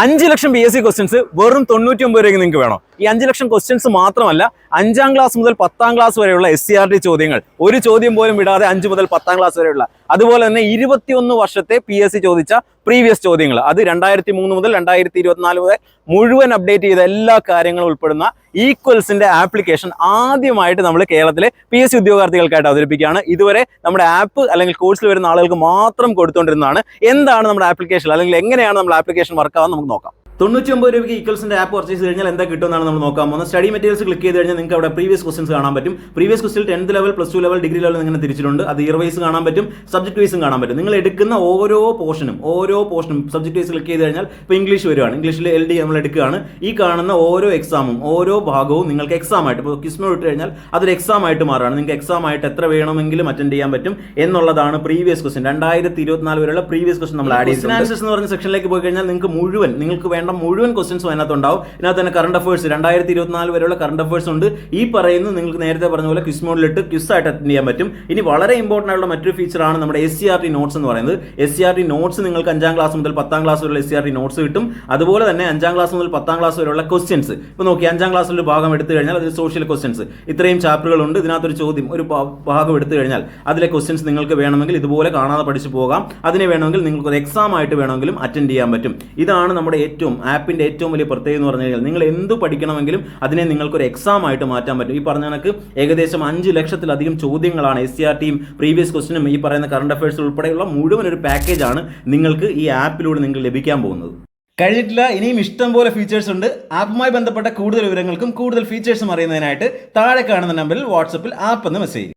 അഞ്ച് ലക്ഷം B S C questions വെറും തൊണ്ണൂറ്റി ഒമ്പത് രൂപയ്ക്ക് നിങ്ങൾക്ക് വേണം. ഈ അഞ്ച് ലക്ഷം ക്വസ്റ്റ്യൻസ് മാത്രമല്ല അഞ്ചാം ക്ലാസ് മുതൽ പത്താം ക്ലാസ് വരെയുള്ള എസ് സി ആർ ടി ചോദ്യങ്ങൾ. ഒരു ചോദ്യം പോലും വിടാതെ അഞ്ച് മുതൽ പത്താം ക്ലാസ് വരെയുള്ള. അതുപോലെ തന്നെ ഇരുപത്തിയൊന്ന് വർഷത്തെ പി എസ് സി ചോദിച്ച പ്രീവിയസ് ചോദ്യങ്ങൾ. അത് രണ്ടായിരത്തി മൂന്ന് മുതൽ രണ്ടായിരത്തി ഇരുപത്തിനാല് മുഴുവൻ അപ്ഡേറ്റ് ചെയ്ത എല്ലാ കാര്യങ്ങളും ഉൾപ്പെടുന്ന ഈക്വൽസിന്റെ ആപ്ലിക്കേഷൻ ആദ്യമായിട്ട് നമ്മൾ കേരളത്തിലെ പി എസ് സി ഉദ്യോഗാർത്ഥികൾക്കായിട്ട് അവതരിപ്പിക്കുകയാണ്. ഇതുവരെ നമ്മുടെ ആപ്പ് അല്ലെങ്കിൽ കോഴ്സിൽ വരുന്ന ആളുകൾക്ക് മാത്രം കൊടുത്തുകൊണ്ടിരുന്നതാണ്. എന്താണ് നമ്മുടെ ആപ്ലിക്കേഷൻ അല്ലെങ്കിൽ എങ്ങനെയാണ് നമ്മുടെ ആപ്ലിക്കേഷൻ വർക്ക് ആവാൻ നമുക്ക് നോക്കാം. തൊണ്ണൂറ്റി ഒമ്പത് രൂപയ്ക്ക് ഈക്വൽസിന്റെ ആപ്പ് പർച്ചേസ് കഴിഞ്ഞാൽ എന്താ കിട്ടുമെന്നാണ് നമ്മൾ നോക്കാൻ പോകുന്നത് സ്റ്റഡി മെറ്റീരിയൽസ് ക്ലിക്ക് ചെയ്ത് കഴിഞ്ഞാൽ നിങ്ങൾക്ക് അവിടെ പ്രീവിയസ് ക്വസ്റ്റൻസ് കാണാൻ പറ്റും. Previous ക്വസ്റ്റിൽ tenth level plus two level degree level ഇങ്ങനെ തിരിച്ചിട്ടുണ്ട്. അത് ഇയർ വൈസ് കാണാൻ പറ്റും സബ്ജക്ട് വൈസും കാണാൻ പറ്റും. നിങ്ങൾ എടുക്കുന്ന ഓരോ പോർഷനും ഓരോ പോർഷനും സബ്ജക്ട് വൈസ് ക്ലിക്ക് ചെയ്ത് കഴിഞ്ഞാൽ ഇപ്പോൾ ഇംഗ്ലീഷ് വരുവാണ്. ഇംഗ്ലീഷിൽ എൽ ഡി നമ്മൾ എടുക്കുകയാണ്. ഈ കാണുന്ന ഓരോ എക്സാമും ഓരോ ഭാഗവും നിങ്ങൾക്ക് എക്സാം ആയിട്ട് ഇപ്പോൾ കിസ്മോ ഇട്ട് കഴിഞ്ഞാൽ അതൊരു എക്സാം ആയിട്ട് മാറാണ് നിങ്ങൾക്ക് എക്സാം ആയിട്ട് എത്ര വേണമെങ്കിലും അറ്റൻഡ് ചെയ്യാൻ പറ്റും എന്നുള്ളതാണ് പ്രീവിയസ് ക്വസ്റ്റൻ രണ്ടായിരത്തി ഇരുപത്തിനാല് വരെയുള്ള പ്രീവിയസ് ക്വസ്റ്റൻ നമ്മൾ ആഡ് ചെയ്ത് എന്ന് പറഞ്ഞ സെക്ഷനിലേക്ക് പോയി കഴിഞ്ഞാൽ നിങ്ങൾക്ക് മുഴുവൻ നിങ്ങൾക്ക് വേണ്ട മുഴുവൻ ക്വസ്റ്റൻസും അതിനകത്തുണ്ടാവും ഇതിനകത്ത് തന്നെ കറണ്ട് അഫേഴ്സ് രണ്ടായിരത്തി ഇരുപത്തിനാല് വരെയുള്ള കറണ്ട് അഫേഴ്സ് ഉണ്ട്. ഈ പറയുന്നത് നിങ്ങൾക്ക് നേരത്തെ പറഞ്ഞ പോലെ ക്വിസ് മോഡിലിട്ട് ക്വിസ് ആയിട്ട് അറ്റൻഡ് ചെയ്യാൻ പറ്റും. ഇനി വളരെ ഇമ്പോർട്ടന്റ് ആയിട്ടുള്ള മറ്റൊരു ഫീച്ചറാണ് നമ്മുടെ S C R T notes എന്ന് പറയുന്നത്. S C R T notes നിങ്ങൾക്ക് അഞ്ചാം ക്ലാസ് മുതൽ പത്താം ക്ലാസ് വരെയുള്ള S C R T notes കിട്ടും. അതുപോലെ തന്നെ അഞ്ചാം ക്ലാസ് മുതൽ പത്താം ക്ലാസ് വരെയുള്ള ക്വസ്റ്റ്യൻസ് ഇപ്പോൾ നോക്കി അഞ്ചാം ക്ലാസ്സിൽ ഒരു ഭാഗം എടുത്തു കഴിഞ്ഞാൽ അതിൽ സോഷ്യൽ ക്വസ്റ്റ്യൻസ് ഇത്രയും ചാപ്റ്ററുകളുണ്ട് ഇതിനകത്തൊരു ചോദ്യം ഒരു ഭാഗം എടുത്തു കഴിഞ്ഞാൽ അതിലെ ക്വസ്റ്റ്യൻസ് നിങ്ങൾക്ക് വേണമെങ്കിൽ ഇതുപോലെ കാണാതെ പഠിച്ചു പോകാം. അതിനെ വേണമെങ്കിൽ നിങ്ങൾക്ക് ഒരു എക്സാം ആയിട്ട് വേണമെങ്കിലും അറ്റൻഡ് ചെയ്യാൻ പറ്റും. ഇതാണ് നമ്മുടെ ഏറ്റവും ആപ്പിന്റെ ഏറ്റവും വലിയ പ്രത്യേകത എന്ന് പറഞ്ഞു കഴിഞ്ഞാൽ നിങ്ങൾ എന്ത് പഠിക്കണമെങ്കിലും അതിനെ നിങ്ങൾക്കൊരു എക്സാം ആയിട്ട് മാറ്റാൻ പറ്റും. ഈ പറഞ്ഞ കണക്ക് ഏകദേശം അഞ്ച് ലക്ഷത്തിലധികം ചോദ്യങ്ങളാണ് എസ് സി ആർ ടിയും പ്രീവിയസ് ക്വസ്റ്റിനും ഈ പറയുന്ന കറണ്ട് അഫയേഴ്സ് ഉൾപ്പെടെയുള്ള മുഴുവൻ ഒരു പാക്കേജാണ് നിങ്ങൾക്ക് ഈ ആപ്പിലൂടെ നിങ്ങൾ ലഭിക്കാൻ പോകുന്നത്. കഴിഞ്ഞിട്ടില്ല ഇനിയും ഇഷ്ടം പോലെ ഫീച്ചേഴ്സ് ഉണ്ട്. ആപ്പുമായി ബന്ധപ്പെട്ട കൂടുതൽ വിവരങ്ങൾക്കും കൂടുതൽ ഫീച്ചേഴ്സും അറിയുന്നതിനായിട്ട് താഴെ കാണുന്ന നമ്പറിൽ വാട്സപ്പിൽ ആപ്പ് എന്ന് മെസ്സേജ്